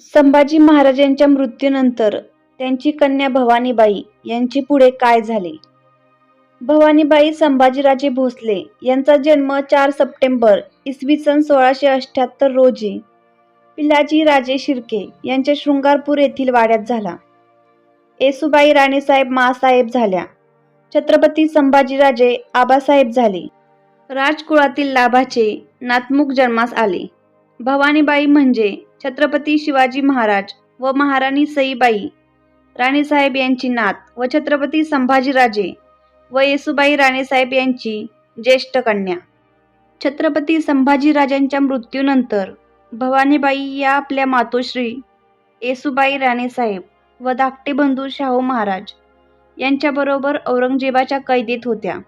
संभाजी महाराजांच्या मृत्यूनंतर त्यांची कन्या भवानीबाई यांचे पुढे काय झाले? भवानीबाई संभाजीराजे भोसले यांचा जन्म चार सप्टेंबर इसवी सन सोळाशे अठ्ठ्याहत्तर रोजी पिलाजी राजे शिर्के यांच्या शृंगारपूर येथील वाड्यात झाला. येसुबाई राणेसाहेब मासाहेब झाल्या. छत्रपती संभाजीराजे आबासाहेब झाले. राजकुळातील लाभाचे नातमुख जन्मास आले. भवानीबाई म्हणजे छत्रपती शिवाजी महाराज व महाराणी सईबाई. राणीसाहेब यांची नात व छत्रपती संभाजीराजे व येसुबाई राणेसाहेब यांची ज्येष्ठ कन्या. छत्रपती संभाजीराजांच्या मृत्यूनंतर भवानीबाई या आपल्या मातोश्री येसुबाई राणेसाहेब व धाकटे बंधू शाहू महाराज यांच्याबरोबर औरंगजेबाच्या कैदेत होत्या.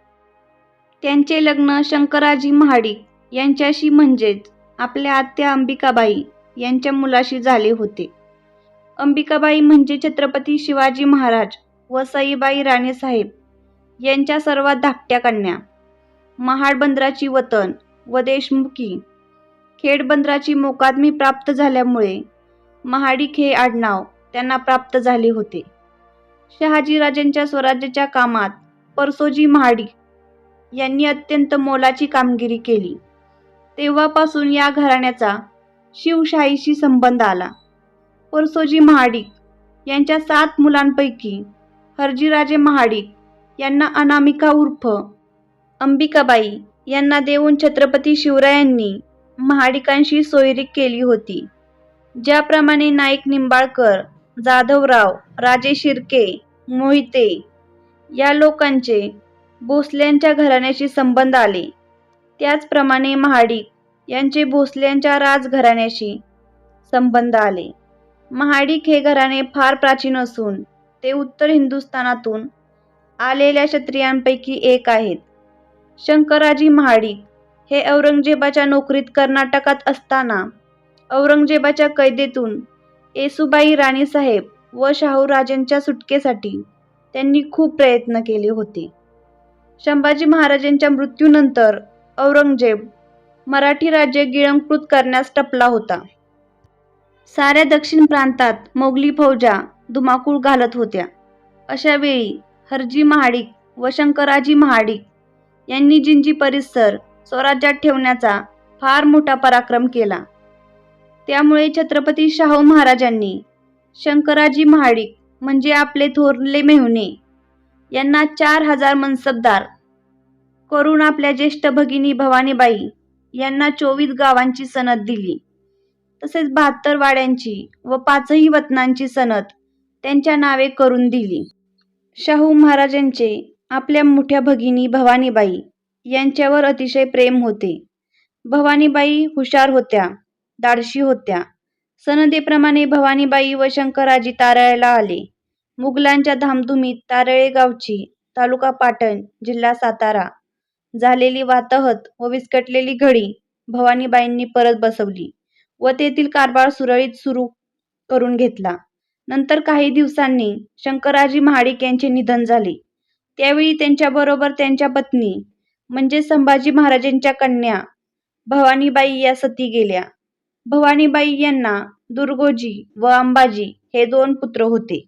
त्यांचे लग्न शंकराजी महाडिक यांच्याशी म्हणजेच आपल्या आत्या अंबिकाबाई यांच्या मुलाशी झाले होते. अंबिकाबाई म्हणजे छत्रपती शिवाजी महाराज व सईबाई राणेसाहेब यांच्या सर्वात धाकट्या कन्या. महाड बंदराची वतन व देशमुखी. खेड बंदराची मोकादमी प्राप्त झाल्यामुळे महाडी खे आडनाव त्यांना प्राप्त झाले होते. शहाजीराजांच्या स्वराज्याच्या कामात परसोजी महाडी यांनी अत्यंत मोलाची कामगिरी केली. तेव्हापासून या घराण्याचा शिवशाहीशी संबंध आला. परसोजी महाडिक यांच्या सात मुलांपैकी हरजीराजे महाडिक यांना अनामिका उर्फ अंबिकाबाई यांना देऊन छत्रपती शिवरायांनी महाडिकांशी सोयरीक केली होती. ज्याप्रमाणे नाईक निंबाळकर जाधवराव राजे शिर्के मोहिते या लोकांचे भोसल्यांच्या घराण्याशी संबंध आले. त्याचप्रमाणे महाडिक यांचे भोसल्यांच्या राजघराण्याशी संबंध आले. महाडिक हे घराणे फार प्राचीन असून ते उत्तर हिंदुस्थानातून आलेल्या क्षत्रियांपैकी एक आहेत. शंकराजी महाडिक हे औरंगजेबाच्या नोकरीत कर्नाटकात असताना औरंगजेबाच्या कैदेतून येसुबाई राणीसाहेब व शाहूराजांच्या सुटकेसाठी त्यांनी खूप प्रयत्न केले होते. संभाजी महाराजांच्या मृत्यूनंतर औरंगजेब मराठी राज्य गिळंकृत करण्यास टपला होता. साऱ्या दक्षिण प्रांतात मोगली फौजा धुमाकूळ घालत होत्या. अशा वेळी हरजी महाडिक व शंकराजी महाडिक यांनी जिंजी परिसर स्वराज्यात ठेवण्याचा फार मोठा पराक्रम केला. त्यामुळे छत्रपती शाहू महाराजांनी शंकराजी महाडिक म्हणजे आपले थोरले मेहुणे यांना चार हजार मनसबदार करून आपल्या ज्येष्ठ भगिनी भवानीबाई यांना चोवीस गावांची सनद दिली. तसेच बहात्तर वाड्यांची व पाचही वतनांची सनद त्यांच्या नावे करून दिली. शाहू महाराजांचे आपल्या मोठ्या भगिनी भवानीबाई यांच्यावर अतिशय प्रेम होते. भवानीबाई हुशार होत्या दाडशी होत्या. सनदेप्रमाणे भवानीबाई व शंकराजी तारळ्याला आले. मुघलांच्या धामधुमीत तारळे गावची तालुका पाटण जिल्हा सातारा. झालेली वाताहत व विस्कटलेली घडी भवानीबाईंनी परत बसवली व तेथील कारभार सुरळीत सुरू करून घेतला. नंतर काही दिवसांनी शंकराजी महाडिक यांचे निधन झाले. त्यावेळी त्यांच्याबरोबर त्यांच्या पत्नी म्हणजे संभाजी महाराजांच्या कन्या भवानीबाई या सती गेल्या. भवानीबाई यांना दुर्गोजी व अंबाजी हे दोन पुत्र होते.